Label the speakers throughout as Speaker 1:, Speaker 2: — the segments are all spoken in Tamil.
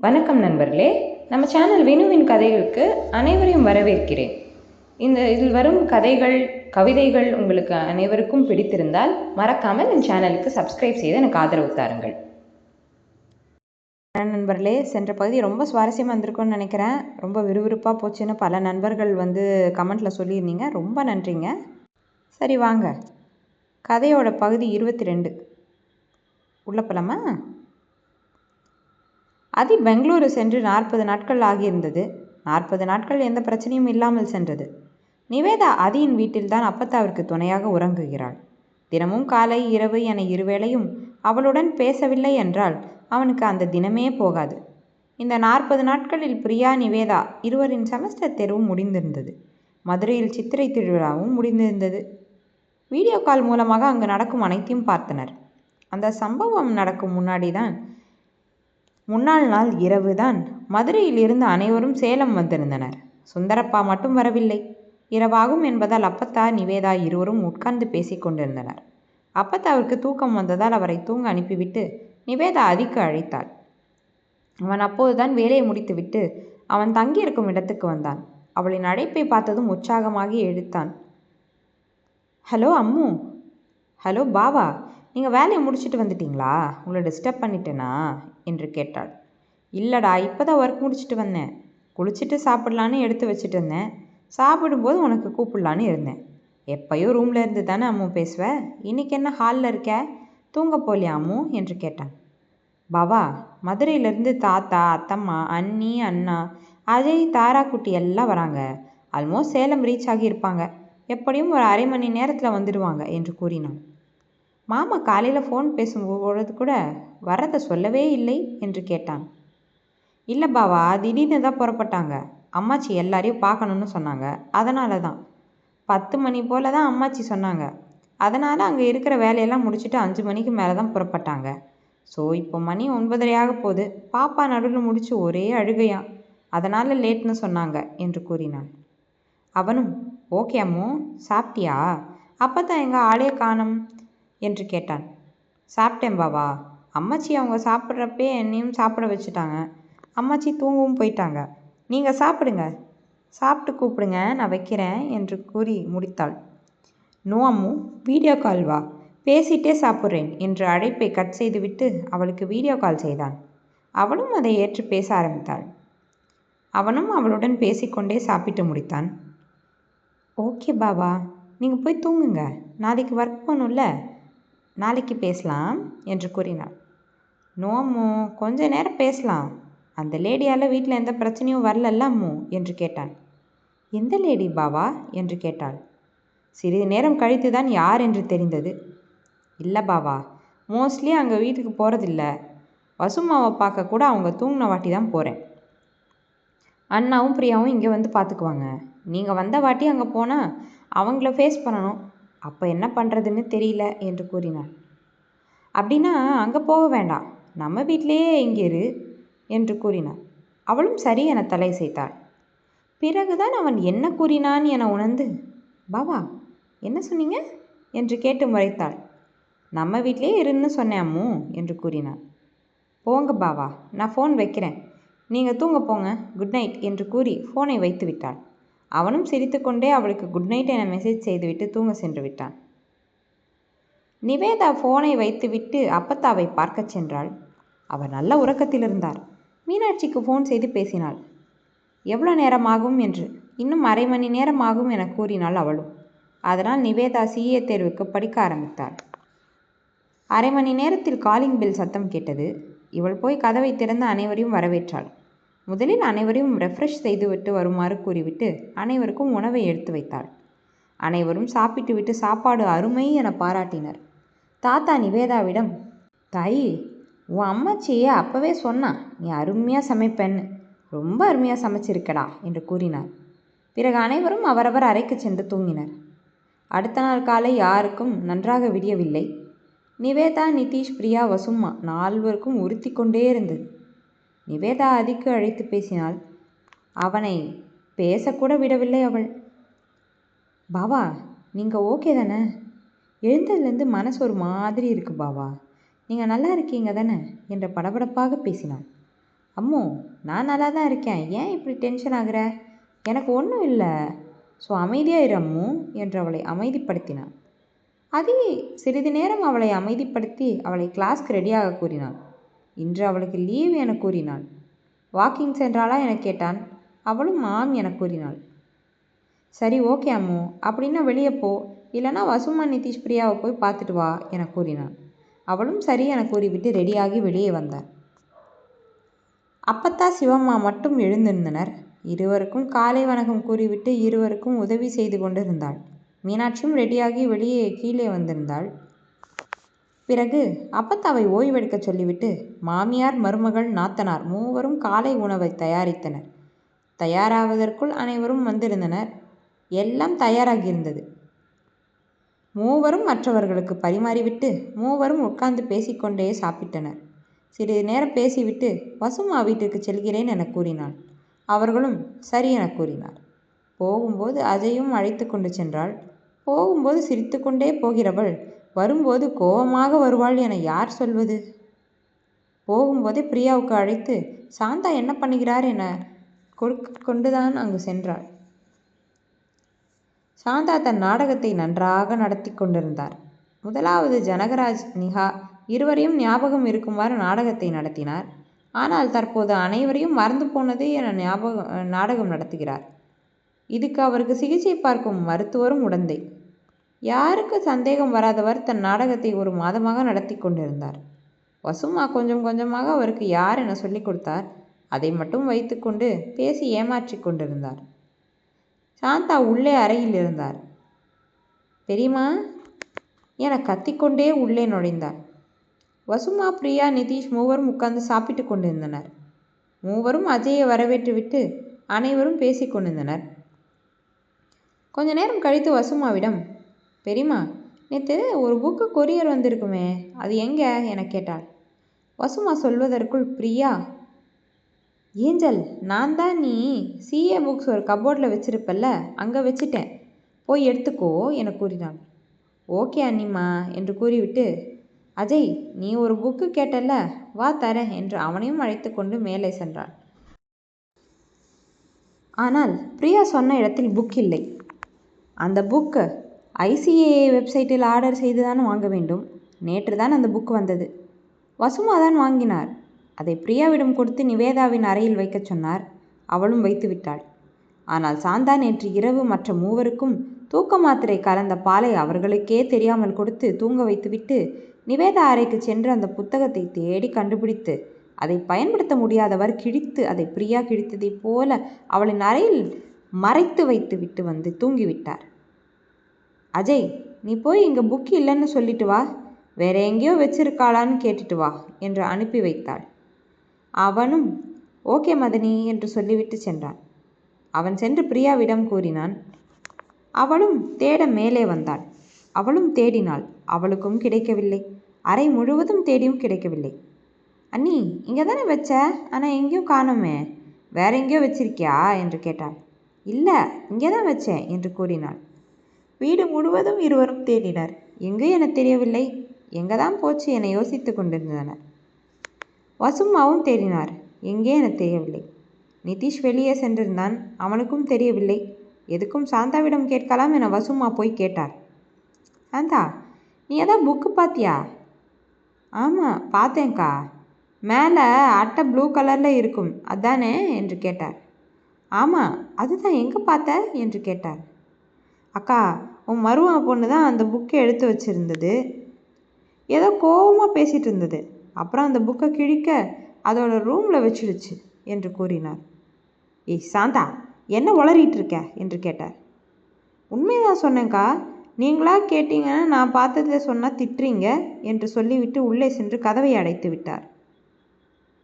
Speaker 1: வணக்கம் நண்பர்களே. நம்ம சேனல் வினுவின் கதைகளுக்கு அனைவரையும் வரவேற்கிறேன். இந்த இதில் வரும் கதைகள் கவிதைகள் உங்களுக்கு அனைவருக்கும் பிடித்திருந்தால் மறக்காமல் என் சேனலுக்கு சப்ஸ்கிரைப் செய்து எனக்கு ஆதரவு தாருங்கள். நண்பர்களே. சென்ற பகுதி ரொம்ப சுவாரஸ்யமாக இருந்திருக்கும்னு நினைக்கிறேன். ரொம்ப விறுவிறுப்பாக போச்சுன்னு பல நண்பர்கள் வந்து கமெண்ட்டில் சொல்லியிருந்தீங்க. ரொம்ப நன்றிங்க. சரி வாங்க. கதையோட பகுதி இருபத்தி ரெண்டு. உள்ள போலாமா? அதி பெங்களூரு சென்று நாற்பது நாட்கள் ஆகியிருந்தது. நாற்பது நாட்கள் எந்த பிரச்சனையும் இல்லாமல் சென்றது. நிவேதா அதியின் வீட்டில்தான் அப்பத்தாவிற்கு துணையாக உறங்குகிறாள். தினமும் காலை இரவு என இருவேளையும் அவளுடன் பேசவில்லை என்றால் அவனுக்கு அந்த தினமே போகாது. இந்த நாற்பது நாட்களில் பிரியா நிவேதா இருவரின் செமஸ்டர் தேர்வும் முடிந்திருந்தது. மதுரையில் சித்திரை திருவிழாவும் முடிந்திருந்தது. வீடியோ கால் மூலமாக அங்கு நடக்கும் அனைத்தையும் பார்த்தனர். அந்த சம்பவம் நடக்கும் முன்னாடி தான் முன்னாள் நாள் இரவுதான் மதுரையில் இருந்து அனைவரும் சேலம் வந்திருந்தனர். சுந்தரப்பா மட்டும் வரவில்லை. இரவாகும் என்பதால் அப்பத்தா நிவேதா இருவரும் உட்கார்ந்து பேசிக் கொண்டிருந்தனர். அப்பத்தாவிற்கு தூக்கம் வந்ததால் அவரை தூங்க அனுப்பிவிட்டு நிவேதா அதிக்கு அழைத்தாள். அவன் அப்போதுதான் வேலையை முடித்துவிட்டு அவன் தங்கியிருக்கும் இடத்துக்கு வந்தான். அவளின் அழைப்பை பார்த்ததும் உற்சாகமாகி எழுத்தான். ஹலோ அம்மு. ஹலோ பாவா. நீங்கள் வேலையை முடிச்சுட்டு வந்துட்டீங்களா? உங்களை டிஸ்டர்ப் பண்ணிட்டேனா? என்று கேட்டாள். இல்லைடா இப்போ தான் ஒர்க் முடிச்சுட்டு வந்தேன். குளிச்சுட்டு சாப்பிட்லான்னு எடுத்து வச்சுட்டு இருந்தேன். சாப்பிடும்போது உனக்கு கூப்பிடலான்னு இருந்தேன். எப்பயும் ரூமில் இருந்து தானே அம்மு பேசுவ? இன்னைக்கு என்ன ஹாலில் இருக்க? தூங்க போலியா அம்மு? என்று கேட்டான். பாவா மதுரையிலேருந்து தாத்தா அத்தம்மா அண்ணி அண்ணா அஜய் தாரா குட்டி எல்லாம் வராங்க. ஆல்மோஸ்ட் சேலம் ரீச் ஆகியிருப்பாங்க. எப்படியும் ஒரு அரை மணி நேரத்தில் வந்துடுவாங்க என்று கூறினான். மாமா காலையில் ஃபோன் பேசும்பொழுது கூட வரதை சொல்லவே இல்லை என்று கேட்டான். இல்லை பாவா திடீர்னு தான் புறப்பட்டாங்க. அம்மாச்சி எல்லாரையும் பார்க்கணுன்னு சொன்னாங்க. அதனால தான் பத்து மணி போல் தான் அம்மாச்சி சொன்னாங்க. அதனால் அங்கே இருக்கிற வேலையெல்லாம் முடிச்சுட்டு அஞ்சு மணிக்கு மேலே தான் புறப்பட்டாங்க. ஸோ இப்போ மணி ஒன்பதரையாக போகுது. பாப்பா நடுவில் முடிச்சு ஒரே அழுகையா அதனால் லேட்னு சொன்னாங்க என்று கூறினான். அவனும் ஓகே அம்மோ சாப்பிட்டியா? அப்போ தான் எங்கள் ஆளே காணும். என்று கேட்டான். சாப்பிட்டேன் பாபா. அம்மாச்சி அவங்க சாப்பிட்றப்பே என்னையும் சாப்பிட வச்சுட்டாங்க. அம்மாச்சி தூங்கவும் போயிட்டாங்க. நீங்கள் சாப்பிடுங்க. சாப்பிட்டு கூப்பிடுங்க. நான் வைக்கிறேன் என்று கூறி முடித்தாள். நோ அம்மு. வீடியோ கால் வா. பேசிட்டே சாப்பிட்றேன் என்று அழைப்பை கட் செய்துவிட்டு அவளுக்கு வீடியோ கால் செய்தான். அவளும் அதை ஏற்று பேச ஆரம்பித்தாள். அவனும் அவளுடன் பேசிக்கொண்டே சாப்பிட்டு முடித்தான். ஓகே பாபா. நீங்கள் போய் தூங்குங்க. நாளைக்கு ஒர்க் போகணும்ல. நாளைக்கு பேசலாம் என்று கூறினாள். நோ அம்மு கொஞ்ச நேரம் பேசலாம். அந்த லேடியால் வீட்டில் எந்த பிரச்சனையும் வரலல்ல அம்மு என்று கேட்டான் எந்த லேடி பாவா? என்று கேட்டாள். சிறிது நேரம் கழித்து தான் யார் என்று தெரிந்தது. இல்லை பாவா மோஸ்ட்லி அங்கே வீட்டுக்கு போகிறதில்ல வசுமாவை பார்க்க கூட அவங்க தூங்கின வாட்டி தான் போகிறேன் அண்ணாவும் பிரியாவும் இங்கே வந்து பார்த்துக்குவாங்க நீங்கள் வந்த வாட்டி அங்கே போனால் அவங்கள ஃபேஸ் பண்ணணும். அப்போ என்ன பண்ணுறதுன்னு தெரியல என்று கூறினான் அப்படின்னா அங்கே போக வேண்டாம். நம்ம வீட்டிலேயே இங்கே இரு என்று கூறினான் அவளும் சரி என தலை செய்தாள் பிறகுதான் அவன் என்ன கூறினான் என உணர்ந்து பாபா என்ன சொன்னீங்க? என்று கேட்டு முறைத்தாள். நம்ம வீட்டிலே இருன்னு சொன்னேன் அம்மு என்று கூறினான் போங்க பாவா நான் ஃபோன் வைக்கிறேன். நீங்கள் தூங்க போங்க. குட் நைட் என்று கூறி ஃபோனை வைத்து விட்டாள் அவனும் சிரித்துக்கொண்டே அவளுக்கு குட் நைட் என மெசேஜ் செய்துவிட்டு தூங்க சென்று விட்டான். நிவேதா ஃபோனை வைத்துவிட்டு அப்பத்தாவை பார்க்கச் சென்றாள். அவர் நல்ல உறக்கத்தில் இருந்தார். மீனாட்சிக்கு ஃபோன் செய்து பேசினாள். எவ்வளோ நேரம் ஆகும் என்று. இன்னும் அரை மணி நேரம் ஆகும் என கூறினாள் அவளும். அதனால் நிவேதா சிஏ தேர்வுக்கு படிக்க ஆரம்பித்தாள். அரை மணி நேரத்தில் காலிங் பெல் சத்தம் கேட்டது. இவள் போய் கதவை திறந்து அனைவரையும் வரவேற்றாள். முதலில் அனைவரையும் ரெஃப்ரெஷ் செய்துவிட்டு வருமாறு கூறிவிட்டு அனைவருக்கும் உணவை எடுத்து வைத்தாள். அனைவரும் சாப்பிட்டுவிட்டு சாப்பாடு அருமை என பாராட்டினர். தாத்தா நிவேதாவிடம் தாயி உன் அம்மாச்சியே அப்போவே சொன்னான் நீ அருமையாக சமைப்பேன்னு. ரொம்ப அருமையாக சமைச்சிருக்கடா என்று கூறினார். பிறகு அனைவரும் அவரவர் அறைக்கு சென்று தூங்கினர். அடுத்த நாள் காலை யாருக்கும் நன்றாக விடியவில்லை. நிவேதா நிதிஷ் பிரியா வசும்மா நால்வருக்கும் உறுத்தி கொண்டே இருந்தது. நிவேதா அதிக்கு அழைத்து பேசினாள். அவனை பேசக்கூட விடவில்லை அவள். பாவா நீங்கள் ஓகே தானே? எழுந்ததுலேருந்து மனசு ஒரு மாதிரி இருக்கு பாவா. நீங்கள் நல்லா இருக்கீங்க தானே? என்ற படபடப்பாக பேசினாள். அம்மோ நான் நல்லா தான் இருக்கேன். ஏன் இப்படி டென்ஷன் ஆகிற? எனக்கு ஒன்றும் இல்லை. ஸோ அமைதியாக இரு அம்மு என்று அவளை அமைதிப்படுத்தினான் அதி சிறிது நேரம் அவளை அமைதிப்படுத்தி அவளை கிளாஸ்க்கு ரெடியாக கூறினான் இன்று அவளுக்கு லீவ் என கூறினாள். வாக்கிங் சென்றாளா என கேட்டான். அவளும் ஆம் என கூறினாள். சரி ஓகே அம்மு. அப்படின்னா வெளியே போ. இல்லைனா வசுமா நிதிஷ் பிரியாவை போய் பார்த்துட்டு வா என கூறினான் அவளும் சரி என கூறிவிட்டு ரெடியாகி வெளியே வந்தார் அப்பத்தா சிவம்மா மட்டும் எழுந்திருந்தனர். இருவருக்கும் காலை வணக்கம் கூறிவிட்டு இருவருக்கும் உதவி செய்து கொண்டிருந்தாள். மீனாட்சியும் ரெடியாகி வெளியே கீழே வந்திருந்தாள். பிறகு அப்பத்தாவை ஓய்வெடுக்க சொல்லிவிட்டு மாமியார் மருமகள் நாத்தனார் மூவரும் காலை உணவை தயாரித்தனர். தயாராவதற்குள் அனைவரும் வந்திருந்தனர். எல்லாம் தயாராகியிருந்தது. மூவரும் மற்றவர்களுக்கு பரிமாறிவிட்டு மூவரும் உட்கார்ந்து பேசிக்கொண்டே சாப்பிட்டனர். சிறிது நேரம் பேசிவிட்டு வசுமா வீட்டிற்கு செல்கிறேன் என கூறினாள். அவர்களும் சரி என கூறினார். போகும்போது அஜயும் அழைத்து கொண்டு சென்றாள். போகும்போது சிரித்துக்கொண்டே போகிறவள் வரும்போது கோபமாக வருவாள் என யார் சொல்வது? போகும்போதே பிரியாவுக்கு அழைத்து சாந்தா என்ன பண்ணுகிறார்? என கொடுக்க கொண்டுதான் அங்கு சென்றாள். சாந்தா தன் நாடகத்தை நன்றாக நடத்தி கொண்டிருந்தார். முதலாவது ஜனகராஜ் நிகா இருவரையும் ஞாபகம் இருக்குமாறு நாடகத்தை நடத்தினார். ஆனால் தற்போது அனைவரையும் மறந்து போனதே என ஞாபகம் நாடகம் நடத்துகிறார். இதுக்கு அவருக்கு சிகிச்சை பார்க்கும் மருத்துவரும் உடந்தை. யாருக்கு சந்தேகம் வராதவர் தன் நாடகத்தை ஒரு மாதமாக நடத்தி கொண்டிருந்தார். வசுமா கொஞ்சம் கொஞ்சமாக அவருக்கு யார் என சொல்லிக் கொடுத்தார். அதை மட்டும் வைத்துக்கொண்டு பேசி ஏமாற்றி கொண்டிருந்தார். சாந்தா உள்ளே அறையில் இருந்தார். பெரியம்மா என கத்திக்கொண்டே உள்ளே நுழைந்தார். வசுமா பிரியா நிதிஷ் மூவரும் உட்கார்ந்து சாப்பிட்டு கொண்டிருந்தனர். மூவரும் அஜயை வரவேற்றுவிட்டு அனைவரும் பேசிக்கொண்டிருந்தனர் கொஞ்ச நேரம் கழித்து வசுமாவிடம் பெரியம்மா நேற்று ஒரு புக்கு கொரியர் வந்திருக்குமே அது எங்கே? என கேட்டாள். வசுமா சொல்வதற்குள் பிரியா ஏஞ்சல் நான் தான் நீ சிஏ புக்ஸ் ஒரு கபோர்டில் வச்சிருப்பல்ல அங்கே வச்சிட்டேன். போய் எடுத்துக்கோ என கூறினாள். ஓகே அண்ணிம்மா என்று கூறிவிட்டு அஜய் நீ ஒரு புக்கு கேட்டல்ல வா தரேன் என்று அவனையும் அழைத்து கொண்டு மேலே சென்றாள். ஆனால் பிரியா சொன்ன இடத்தில் புக் இல்லை. அந்த புக்கு ஐசிஏஏ வெப்சைட்டில் ஆர்டர் செய்து தான் வாங்க வேண்டும். நேற்று தான் அந்த புக் வந்தது. வசுமா தான் வாங்கினார். அதை பிரியாவிடம் கொடுத்து நிவேதாவின் அறையில் வைக்கச் சொன்னார். அவளும் வைத்து விட்டாள். ஆனால் சாந்தா நேற்று இரவு மற்ற மூவருக்கும் தூக்க மாத்திரை கலந்த பாலை அவர்களுக்கே தெரியாமல் கொடுத்து தூங்க வைத்துவிட்டு நிவேதா அறைக்கு சென்று அந்த புத்தகத்தை தேடி கண்டுபிடித்து அதை பயன்படுத்த முடியாதவர் கிழித்து அதை பிரியா கிழித்ததைப் போல அவளின் அறையில் மறைத்து வைத்து விட்டு வந்து தூங்கிவிட்டார். அஜய் நீ போய் இங்கே புக் இல்லைன்னு சொல்லிட்டு வா. வேற எங்கேயோ வச்சிருக்காளான்னு கேட்டுட்டு வா என்று அனுப்பி வைத்தாள். அவனும் ஓகே மதனி என்று சொல்லிவிட்டு சென்றான். அவன் சென்று பிரியாவிடம் கூறினான் அவளும் தேட மேலே வந்தாள். அவளும் தேடினாள். அவளுக்கும் கிடைக்கவில்லை. அறை முழுவதும் தேடியும் கிடைக்கவில்லை. அண்ணி இங்கே தானே வச்ச? ஆனால் எங்கேயும் காணுமே. வேற எங்கேயோ வச்சிருக்கியா? என்று கேட்டாள். இல்லை இங்கே தான் வச்சேன் என்று கூறினாள். வீடு முழுவதும் இருவரும் தேடினர். எங்கு என தெரியவில்லை. எங்கே தான் போச்சு என யோசித்து கொண்டிருந்தனர். வசும்மாவும் தேடினார். எங்கே என தெரியவில்லை. நிதிஷ் வெளியே சென்றிருந்தான். அவனுக்கும் தெரியவில்லை. எதுக்கும் சாந்தாவிடம் கேட்கலாம் என வசுமா போய் கேட்டார். சாந்தா நீ எதாவது புக்கு பார்த்தியா ஆமாம் பார்த்தேன்க்கா மேலே அட்டை ப்ளூ கலரில் இருக்கும். அதானே? என்று கேட்டார். ஆமாம் அதுதான். எங்கே பார்த்த? என்று கேட்டார். அக்கா உன் மருவா பொண்ணு தான் அந்த புக்கை எடுத்து வச்சுருந்தது. ஏதோ கோபமாக பேசிகிட்டு இருந்தது. அப்புறம் அந்த புக்கை கிழிக்க அதோட ரூமில் வச்சிடுச்சு என்று கூறினார். ஏய் சாந்தா என்ன உளறிட்டு இருக்க? என்று கேட்டார். உண்மைதான் சொன்னேங்க்கா நீங்களா கேட்டீங்கன்னா நான் பார்த்ததை சொன்னால் திட்டுறீங்க என்று சொல்லிவிட்டு உள்ளே சென்று கதவை அடைத்து விட்டார்.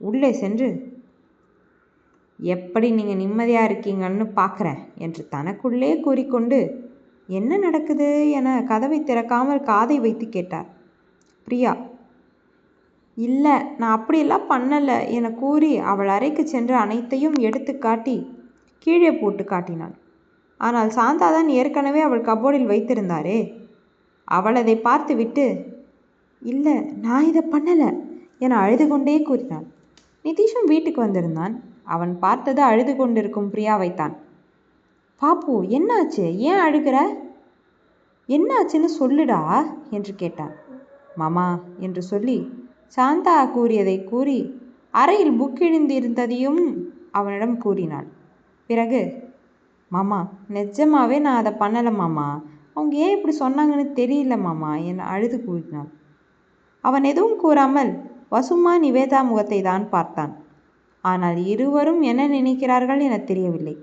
Speaker 1: உள்ளே சென்று எப்படி நீங்கள் நிம்மதியாக இருக்கீங்கன்னு பார்க்குறேன் என்று தனக்குள்ளே கூறிக்கொண்டு என்ன நடக்குது என கதவை திறக்காமல் காதை வைத்து கேட்டார். பிரியா இல்லை நான் அப்படியெல்லாம் பண்ணலை என கூறி அவள் அறைக்கு சென்று அனைத்தையும் எடுத்து காட்டி கீழே போட்டு காட்டினாள். ஆனால் சாந்தா தான் ஏற்கனவே அவள் கபோர்டில் வைத்திருந்தாரே. அவள் அதை பார்த்துவிட்டு இல்லை நான் இதை பண்ணலை என அழுது கொண்டே கூறினாள். நிதிஷும் வீட்டுக்கு வந்திருந்தான். அவன் பார்த்தது அழுது கொண்டிருக்கும் பிரியாவைத்தான். பாப்பு என்னாச்சு? ஏன் அழுகிற? என்னாச்சுன்னு சொல்லுடா என்று கேட்டான். மாமா என்று சொல்லி சாந்தா கூறியதை கூறி அறையில் புக்கிழிந்திருந்ததையும் அவனிடம் கூறினாள். பிறகு மாமா நிஜமாவே நான் அதை பண்ணலை மாமா. அவங்க ஏன் இப்படி சொன்னாங்கன்னு தெரியல மாமா என அழுது கூறினாள். அவன் எதுவும் கூறாமல் வசுமா நிவேதா முகத்தை தான் பார்த்தான். ஆனால் இருவரும் என்ன நினைக்கிறார்கள் என தெரியவில்லை.